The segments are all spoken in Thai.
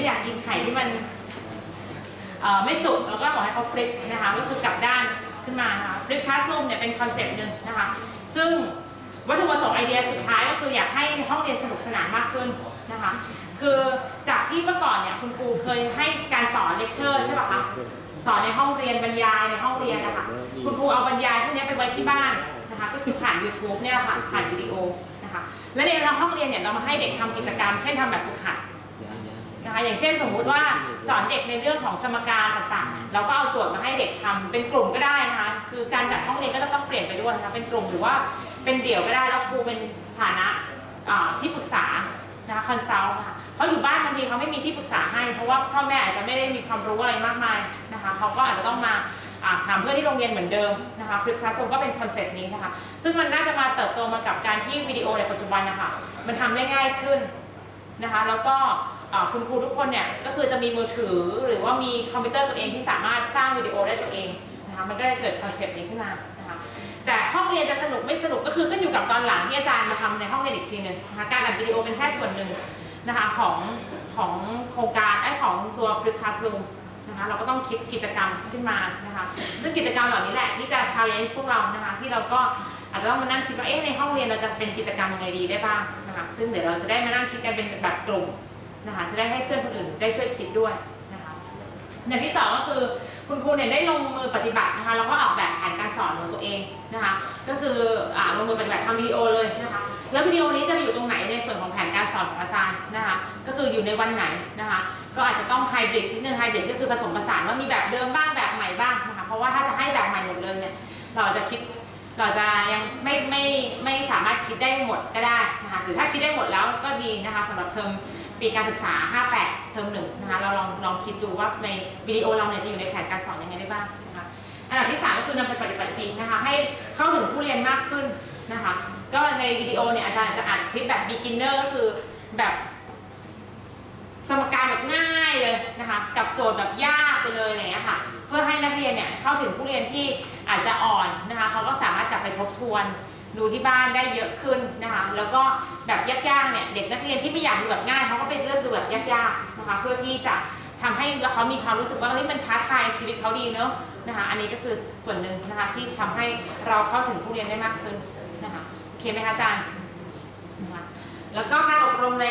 ไม่อยากกินไข่ที่มันไม่สุกเราก็บอกให้เขาฟลิปนะคะ ก็คือกลับด้านขึ้นมานะคะฟลิปคลาสรูมเนี่ยเป็นคอนเซปต์หนึ่งนะคะ ซึ่งวัตถุประสงค์ไอเดียสุดท้ายก็คืออยากให้ห้องเรียนสนุกสนานมากขึ้นนะคะ คือจากที่เมื่อก่อนเนี่ยคุณครูเคยให้การสอนเลคเชอร์ใช่ป่ะคะสอนในห้องเรียนบรรยายในห้องเรียนนะคะคุณครูเอาบรรยายพวกนี้ไปไว้ที่บ้านนะคะ ก็คือผ่าน YouTube เนี่ยค่ะผ่านวิดีโอนะคะ และในห้องเรียนเนี่ยเรามาให้เด็กทำกิจกรรม เช่นทำแบบฝึกหัด นะคะอย่างเช่นสมมุติว่าสอนเด็กในเรื่องของสมการต่างๆ เราก็เอาโจทย์มาให้เด็กทำเป็นกลุ่มก็ได้นะคะ คือการจัดห้องเรียนก็ต้องเปลี่ยนไปด้วยนะคะเป็นกลุ่มหรือว่าเป็นเดี่ยวก็ได้แล้วครูเป็นฐานะที่ปรึกษานะคะคอนซัลท์ค่ะเพราอยู่บ้านบางทีเขาไม่มีที่ปรึกษาให้ เพราะว่าพ่อแม่อาจจะไม่ได้มีความรู้อะไรมากมายนะคะเขาก็อาจจะต้องมาถามเพื่อนที่โรงเรียนเหมือนเดิมนะคะฟลิปคลาสก็เป็นคอนเซ็ปต์นี้นะคะ ซึ่งมันน่าจะมาเติบโตมากับการที่วิดีโอในปัจจุบันนะคะมันทำได้ง่ายขึ้นนะคะ แล้วก็ คุณครูทุกคนเนี่ยก็คือจะมีมือถือหรือว่ามีคอมพิวเตอร์ตัวเองที่สามารถสร้างวิดีโอได้ตัวเองนะคะมันก็เลยเกิดคอนเซปต์นี้ขึ้นมานะคะแต่ห้องเรียนจะสนุกไม่สนุกก็คือขึ้นอยู่กับตอนหลังที่อาจารย์มาทำในห้องเรียนอีกทีหนึ่งนะคะการอัดวิดีโอเป็นแค่ส่วนหนึ่งนะคะของของโครงการไอ้ของตัว Flip Classroom นะคะเราก็ต้องคิดกิจกรรมขึ้นมานะคะซึ่งกิจกรรมเหล่านี้แหละที่จะ challenge พวกเรานะคะที่เราก็อาจจะต้องมานั่งคิดว่าเอ๊ะในห้องเรียนเราจะเป็นกิจกรรมยังไงดีได้บ้างนะคะซึ่งเดี๋ยวเราจะได้มานั่งคิดกันเป็นแบบกลุ่ม นะคะจะได้ให้เพื่อนคนอื่นได้ช่วยคิดด้วยนะคะอย่างที่สองก็คือคุณครูเนี่ยได้ลงมือปฏิบัตินะคะแล้วก็ออกแบบแผนการสอนของตัวเองนะคะก็คืออลงมือปฏิบัติทำวิดีโอเลยนะคะแล้ววิดีโอนี้จะอยู่ตรงไหนในส่วนของแผนการสอนของอาจารย์นะคะก็คืออยู่ในวันไหนนะคะก็อาจจะต้องไฮบริดนิดนึงไฮบริดก็คือผสมผสานว่ามีแบบเดิมบ้างแบบใหม่บ้างนะคะเพราะว่าถ้าจะให้แบบใหม่หมดเลยเนี่ยเราจะคิด เราจะยังไม่ไม่ไม่สามารถคิดได้หมดก็ได้นะคะหรือถ้าคิดได้หมดแล้วก็ดีนะคะสำหรับเทอมปีการศึกษา 58 เทอมหนึ่งนะคะเราลองลองคิดดูว่าในวิดีโอเราเนี่ยจะอยู่ในแผนการสอนยังไงได้บ้างนะคะอันดับที่ 3 ก็คือนำไปปฏิบัติจริงนะคะให้เข้าถึงผู้เรียนมากขึ้นนะคะก็ในวิดีโอเนี่ยอาจารย์จะอัดคลิปแบบ beginner ก็คือแบบ สมการแบบง่ายเลยนะคะ กับโจทย์แบบยากไปเลยอะไรอย่างเงี้ยค่ะ เพื่อให้นักเรียนเนี่ยเข้าถึงผู้เรียนที่อาจจะอ่อนนะคะเขาก็สามารถกลับไปทบทวนดูที่บ้านได้เยอะขึ้นนะคะแล้วก็แบบยากๆเนี่ยเด็กนักเรียนที่ไม่อยากดูแบบง่ายเขาก็ไปเลือกดูแบบยากๆนะคะเพื่อที่จะทำให้เขามีความรู้สึกว่าเฮ้ยมันท้าทายชีวิตเขาดีเนอะนะคะอันนี้ก็คือส่วนหนึ่งนะคะที่ทำให้เราเข้าถึงผู้เรียนได้มากขึ้นนะคะโอเคไหมคะอาจารย์นะคะแล้วก็การอบรมใน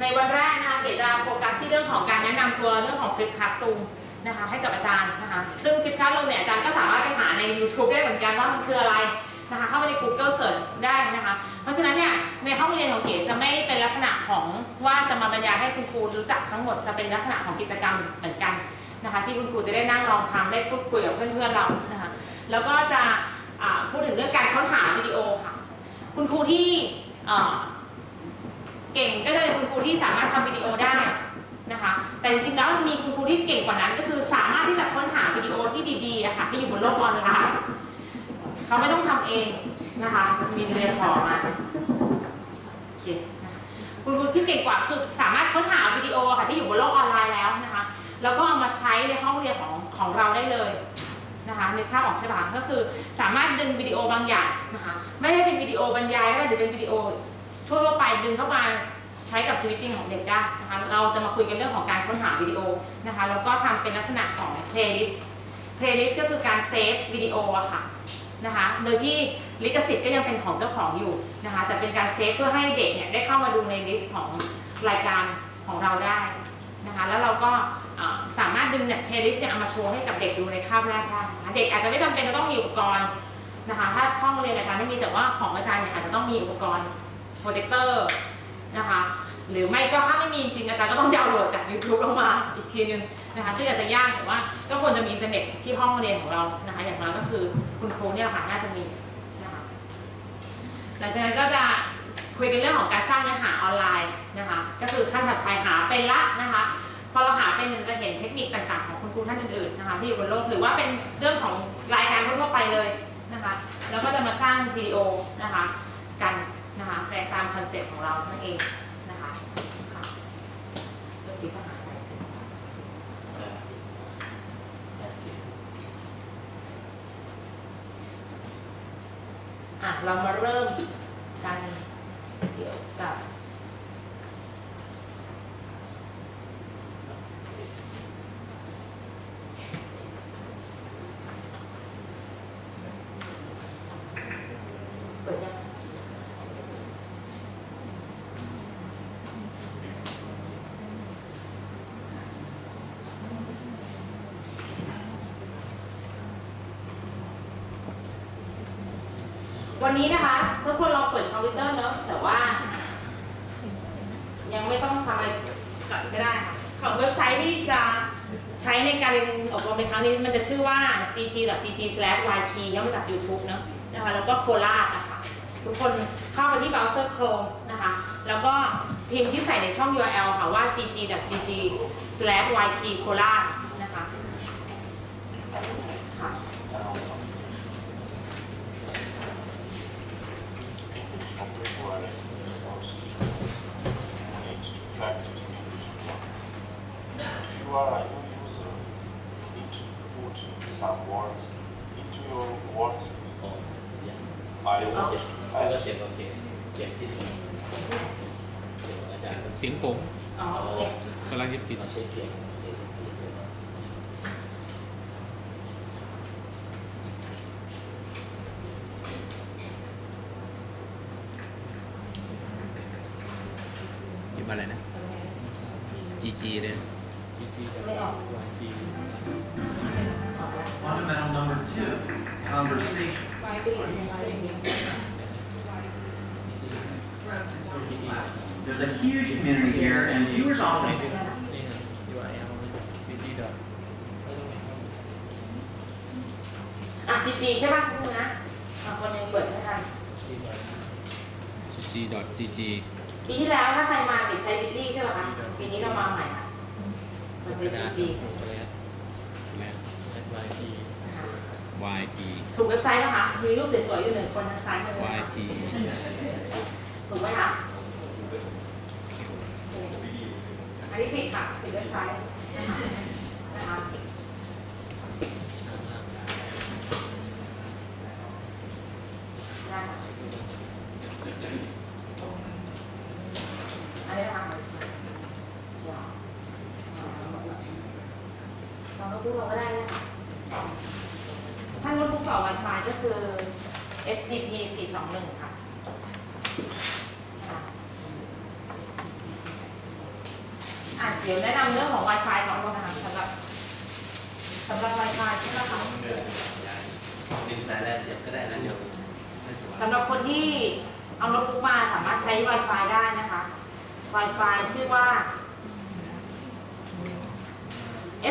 ในวันแรกนะคะเดี๋ยวจะโฟกัสที่เรื่องของการแนะนำตัวเรื่องของ Flip Classroom นะคะให้กับอาจารย์นะคะซึ่ง Flip Classroom เนี่ยอาจารย์ก็สามารถไปหาใน YouTube ได้เหมือนกันว่ามันคืออะไรนะคะเข้าไปใน Google Search ได้นะคะ เพราะฉะนั้นเนี่ยในห้องเรียนของเก๋จะไม่เป็นลักษณะของว่าจะมาบรรยายให้คุณครูรู้จักทั้งหมดจะเป็นลักษณะของกิจกรรมเหมือนกันนะคะ ที่คุณครูจะได้นั่งลองทำได้พูดคุยกับเพื่อนๆเรานะคะแล้วก็จะอ่าพูดถึงเรื่องการค้นหาวิดีโอค่ะ คุณครูที่เอ่อ เก่งก็จะเป็นคุณครูที่สามารถทำวิดีโอได้นะคะ แต่จริงๆแล้วมีคุณครูที่เก่งกว่านั้น ก็คือสามารถที่จะค้นหาวิดีโอที่ดีๆอะคะที่อยู่บนโลกออนไลน์เขาไม่ต้องทำเองนะคะมีเรียนขอมาโอเคคุณครูที่เก่งกว่าคือสามารถค้นหาวิดีโอค่ะที่อยู่บนโลกออนไลน์แล้วนะคะ แล้วก็เอามาใช้ในห้องเรียนของของเราได้เลยนะคะนึกภาพออกใช่ปะก็คือสามารถดึงวิดีโอบางอย่างนะคะไม่ได้เป็นวิดีโอบรรยายก็ได้หรือเป็นวิดีโอ ทั่วไปดึงเข้ามาใช้กับชีวิตจริงของเด็กได้นะคะเราจะมาคุยกันเรื่องของการค้นหาวิดีโอนะคะแล้วก็ทำเป็นลักษณะของ playlist playlist ก็คือการเซฟวิดีโออะค่ะนะคะโดยที่ลิขสิทธิ์ก็ยังเป็นของเจ้าของอยู่นะคะแต่เป็นการเซฟเพื่อให้เด็กเนี่ยได้เข้ามาดูในลิสต์ของรายการของเราได้นะคะแล้วเราก็สามารถดึงเนี่ย playlist เนี่ยเอามาโชว์ให้กับเด็กดูในคาบแรกได้นะคะเด็กอาจจะไม่จำเป็นจะต้องมีอุปกรณ์นะคะถ้าห้องเรียนอาจารย์ไม่มีแต่ว่าของอาจารย์เนี่ยอาจจะต้องมีอุปกรณ์ โปรเจคเตอร์นะคะ หรือไม่ก็ถ้าไม่มีจริงอาจารย์ก็ต้องดาวน์โหลดจาก YouTube ลงมาอีกทีนึงนะคะซึ่งอาจจะยากแต่ว่าก็ควรจะมีอินเทอร์เน็ตที่ห้องเรียนของเรานะคะ อย่างน้อยก็คือคุณครูเนี่ยค่ะน่าจะมีนะคะหลังจากนั้นก็จะคุยกันเรื่องของการสร้างเนื้อหาออนไลน์นะคะ ก็คือขั้นถัดไปหาเป็นละนะคะพอเราหาเป็นจะเห็นเทคนิคต่างๆของคุณครูท่านอื่นๆนะคะที่อยู่บนโลกหรือว่าเป็นเรื่องของรายการทั่วไปเลยนะคะ แล้วก็จะมาสร้างวิดีโอนะคะ กัน นะคะแต่ตามคอนเซ็ปต์ของเรานั่นเองนะคะค่ะเรื่องที่ต้องหาสายสินอะเรามาเริ่มกันเกี่ยวกับ เปิดยัง วันนี้นะคะทุกคนลองเปิดคอมพิวเตอร์เนอะแต่ว่า ยังไม่ต้องทำอะไรก่อนก็ได้ค่ะของเว็บไซต์ที่จะใช้ในการเรียนอบรมในครั้งนี้มันจะชื่อว่า gg.gg/yt ย่อมาจาก YouTube เนอะนะคะแล้วก็โคราชนะคะทุกคนเข้าไปที่เบราว์เซอร์ Chrome นะคะ แล้วก็พิมพ์ที่ใส่ในช่อง URL ค่ะว่า gg.gg/yt โคราชนะคะค่ะ You are a new user. You need to put some words into your words. เสียง I เรียก want ว่า to เสียงเรียกว่า type เสียงโอเคเสียงที่ดีเดี๋ยวอาจารย์เสียงผมอ๋อโอเคกำลังจะปิด เราเช็คเสียง There's a huge community here, and viewers often นี่นะ URL วิซีดอทอะจีจีใช่ป่ะคุณนะบางคนยังเปิดไม่ทัน GG GG ปีที่แล้วถ้าใครมาติดใช้บิลลี่ใช่ป่ะคะปีนี้เรามาใหม่ค่ะเราใช้จีจีสแลชและแอดไวที YT ถูกเว็บไซต์นะคะมีรูปสวยๆอยู่หนึ่งคนทางซ้ายมือนะคะ YT ถูกไหมคะอันนี้ผิดค่ะผิดเว็บ ไซต์นะคะนะคะได้ค่ะอันนี้นะคะเดี๋ยวลองโน้ตบุ๊กเราก็ได้นะคะถ้าโน้ตบุ๊กต่อ Wi-Fi ก็คือ STP 421 ค่ะอะ เดี๋ยวแนะนำเรื่องของ Wi-Fi สองตัวนะคะสำหรับสำหรับ Wi-Fi ใช่ไหมคะดึงสายแรกเสียบก็ได้นะเดี๋ยวสำหรับคนที่เอาโน้ตบุ๊กมาสามารถใช้ Wi-Fi ได้นะคะ Wi-Fi ชื่อว่า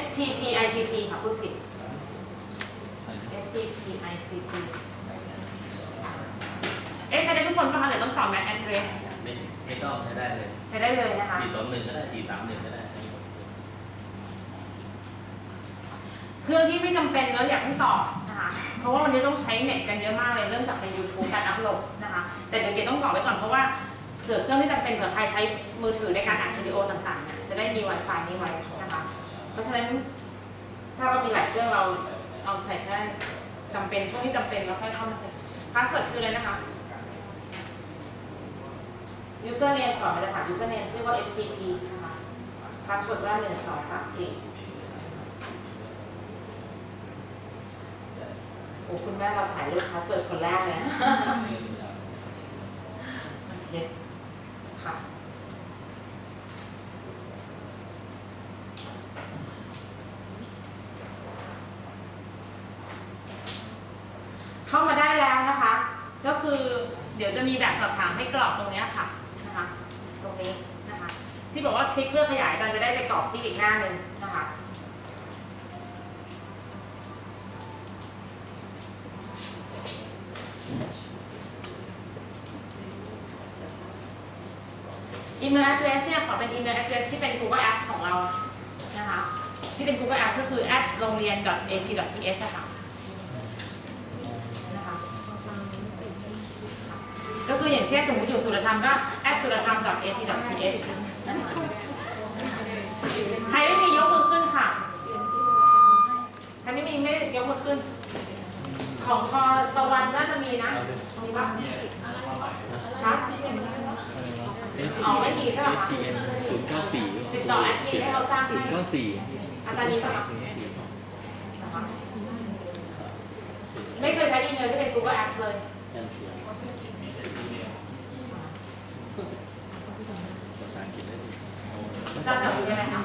STP ICT ค่ะพูดผิด STP ICT เอ๊ะใช้ได้ทุกคนป่ะคะหรือต้องต่อ MAC address ไม่ไม่ต้องใช้ได้เลยใช้ได้เลยนะคะดีต่อหนึ่งก็ได้ดีสามหนึ่งก็ได้เครื่องที่ไม่จำเป็นเนอะอยากให้ต่อนะคะ เพราะว่าวันนี้ต้องใช้เน็ตกันเยอะมากเลย เริ่มจากใน YouTube การอัพโหลดนะคะ แต่เดี๋ยวเกดต้องบอกไว้ก่อนเพราะว่าเผื่อเครื่องที่จำเป็นเผื่อใครใช้มือถือในการอัดวิดีโอต่างๆเนี่ยจะได้มี Wi-Fi นี้ไว้นะคะ เพราะฉะนั้นถ้าเรามีหลายเครื่องเราเอาใส่แค่จำเป็นช่วงที่จำเป็นเราค่อยเข้ามาใส่พาสเวิร์ดคืออะไรนะคะ username ก่อนเราจะถาม username ชื่อว่า stp นะคะพาสเวิร์ดว่าหนึ่งสองสามสี่โอ้คุณแม่เราถ่ายรูปพาสเวิร์ดคนแรกเลยเด็ดค่ะเข้ามาได้แล้วนะคะ ก็คือเดี๋ยวจะมีแบบสอบถามให้กรอกตรงนี้ค่ะ นะคะ ตรงนี้นะคะ ที่บอกว่าคลิกเพื่อขยายการจะได้ไปกรอกที่อีกหน้าหนึ่งนะคะอีเมล address เนี่ยขอเป็นอีเมล address ที่เป็น Google Apps ของเรานะคะ ที่เป็น Google Apps ก็คือ at โรงเรียน ac.th ะค่ะนะคะก็คืออย่างเช่นสมมติอยู่สุรธรรมก็ at สุรธรรม ac.th ใครไม่มียกมือขึ้นค่ะ ใครไม่มีไม่ยกมือขึ้น ของคอตะวันน่าจะมีนะ มีปะครับอ๋อไม่มีใช่ปะคะศูนย์เก้าสี่ติดต่อแอดมินให้เขาสร้างให้ศูนย์เก้าสี่อาจารย์นี้ปะคะนะคะไม่เคยใช้อีเมลที่เป็น Google Apps เลย ภาษาอังกฤษได้ดีทราบจากคุณยังไงคะ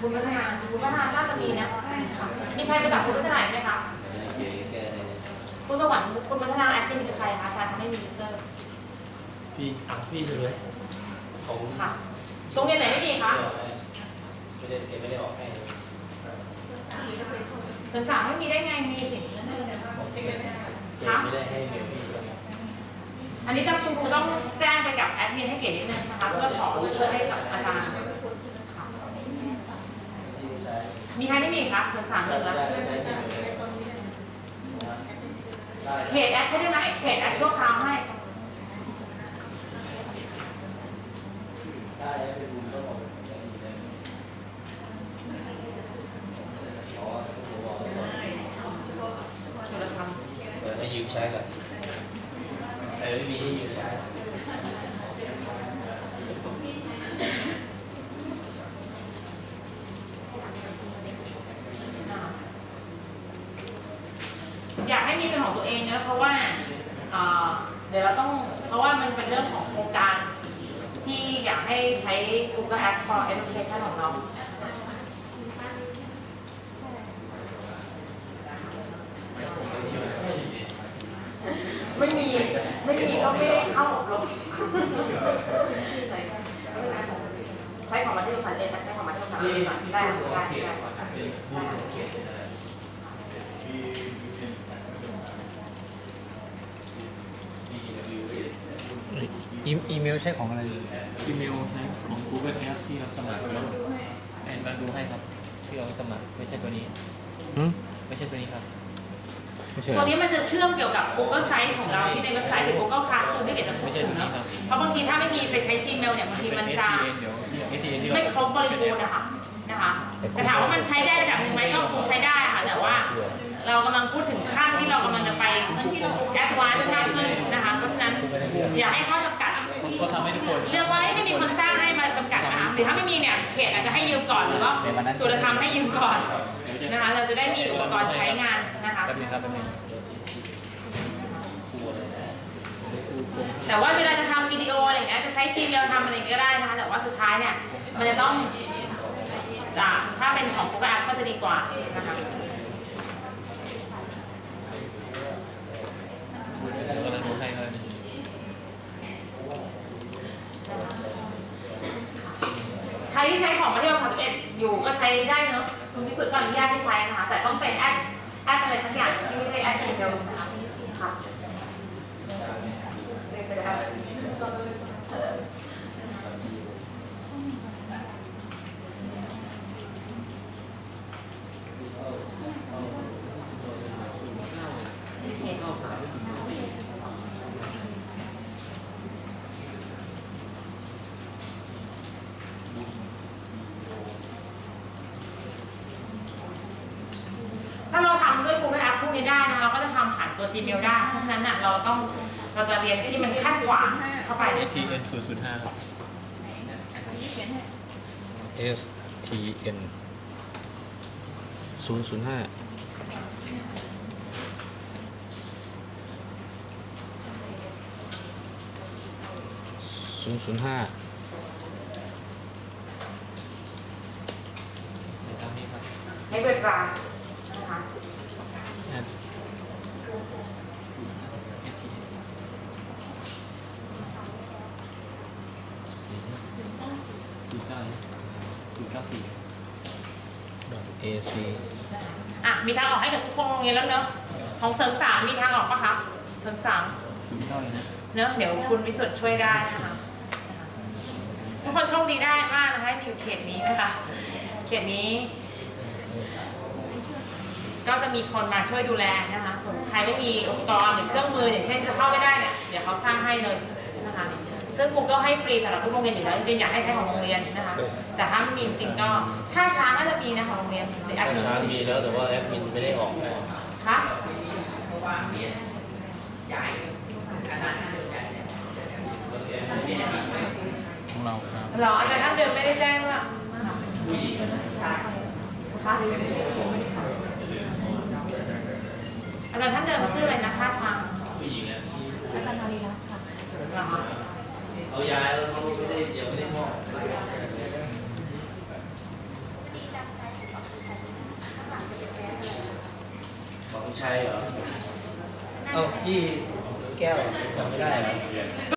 คุณพัฒนาคุณพัฒนาน่าจะมีนะมีใครไปจากคุณพัฒนาไหมคะคุณสวรรค์คุณพัฒนาแอดมินคือใครคะอาจารย์ทำให้มียูเซอร์พี่อะพี่ใช่ไหมของค่ะตรงเรียนไหนไม่มีคะไม่ได้แกไม่ได้ออกให้ศึกษาไม่มีได้ไงมีสิแกไม่ได้ให้เมลพี่ อันนี้ต้องคุณครูต้องแจ้งไปกับแอดมินให้เก๋นิดนึงนะคะเพื่อขอยูเซอร์ให้กับอาจารย์ค่ะมีใครไม่มีคะศึกษาเหลือได้ได้ได้ได้เขตแอดให้ได้ไหมเขตแอดชั่วคราวให้ได้เป็นบุญก็บอกได้ดีได้อ๋อผมบอกจุลธรรมเปิดให้ยืมใช้ก่อน ไม่มีให้ยืมใช้อยากให้มีเป็นของตัวเองเนอะเพราะว่าเดี๋ยวเราต้องเพราะว่ามันเป็นเรื่องของโครงการ ที่อยากให้ใช้ Google Ads for Education ของเราไม่มี ไม่มีก็ไม่ได้เข้าอบรมใช้ของมัธยมสันเรียนแต่ใช้ของมัธยมสันเรียนได้ได้ได้ได้อีอีเมลใช่ของอะไร อีเมลใช้ของ Google App ที่เราสมัครแล้วแอนมาดูให้ครับ ที่เราสมัครไม่ใช่ตัวนี้หืมไม่ใช่ตัวนี้ครับไม่ใช่เหร ตัวอนี้มันจะเชื่อมเกี่ยวกับ Google Sites ของเราที่ในเว็บไซต์หรือ Google Classroom ที่เดี๋ยวจะพูไม่ดใช่ถึตัวงนี้เนาะครับเพราะบางทีถ้าไม่มีไปใช้ Gmail เนี่ยบางทีเป็มันนจะ STN เดี๋ยว STN ที่เราไม่ครบบริบูรณ์นะคะนะคะแต่ถามว่ามันใช้ได้ระดับหนึ่งไหมก็คงใช้ได้ค่ะแต่ว่าเรากำลังพูดถึงขั้นที่เรากำลังจะไป advance มากขึ้นนะคะ เพราะฉะนั้นอย่าให้ข้อจำกัดก็ทำให้ทุกคนเลือกว่าไม่มีคนสร้าง รือถ้าไม่มีเนี่ยเขตอาจจะให้ยืมก่อนหรือว่าสุรธรรมให้ยืมก่อนนะคะเราจะได้มีอุปกรณ์ใช้งานนะคะแต่ว่าเวลาจะทำวิดีโออะไรเงี้ยจะใช้ Gmail ทำอะไรก็ได้นะคะแต่ว่าสุดท้ายเนี่ยมันจะต้องถ้าเป็นของ Google Ads ก็จะดีกว่านะคะกำลังดูให้เลย ที่ใช้ของมัธยม31อยู่ก็ใช้ได้เนาะคุณพิสุทธิ์ก็อนุญาตให้ใช้นะคะ แต่ต้องเป็นแอดแอดอะไรสักอย่างที่ไม่ใช่แอดเดียวนะคะค่ะถ้าเราทำด้วย Google Ads พวกนี้ได้นะเราก็จะทำผ่าน ตัว Gmail ได้ เพราะฉะนั้นน่ะเราต้องเราจะเรียนที่มันขั้นกว่าเข้าไปเอทีเอ็นศูนย์ศูนย์ห้าครับเอสทีเอ็นศูนย์ศูนย์ห้าศูนย์ศูนย์ห้าตามนี้ครับให้เวลานะคะ แอด STN ศูนย์เก้าศูนย์เก้าสี่ดอทเอซีอะมีทางออกให้กับทุกคนโรงเรียนแล้วเนอะของเสริมสามมีทางออกปะคะเสริมสามศูนย์เก้าเลยนะเนอะเดี๋ยวคุณวิสุทธ์ช่วยได้นะคะทุกคนโชคดีได้มากนะคะที่อยู่เขตนี้นะคะ เขตนี้ ก็จะมีคนมาช่วยดูแลนะคะส่วนใครไม่มีอุปกรณ์หรือเครื่องมืออย่างเช่นจะเข้าไม่ได้เนี่ยเดี๋ยวเขาสร้างให้เลยนะคะ ซึ่ง Google ให้ฟรีสำหรับทุกโรงเรียนอยู่แล้วจริงๆอยากให้ใช้ของโรงเรียนนะคะ แต่ถ้าไม่มีจริงๆก็ท่าช้างน่าจะมีนะของโรงเรียนหรือแอดถ้ามินช้ามีแล้วแต่ว่าแอดมินไม่ได้ออกนะคะของเราครับเหรออาจารย์ท่านเดิมไม่ได้แจ้งว่าคะอาจารย์ท่านเดิมชื่ออะไรนะท่าช้างผู้หญิงอะอาจารย์นารีรัตน์ค่ะ เหรอคะเอาย้ายแล้วเขาไม่ได้ยังไม่ได้มอบดีจังไซส์ของผู้ชายข้างหลังจะเป็นแก๊สเลยของชัยเหรอ เอ้าพี่แก้วจำไม่ได้เหรอ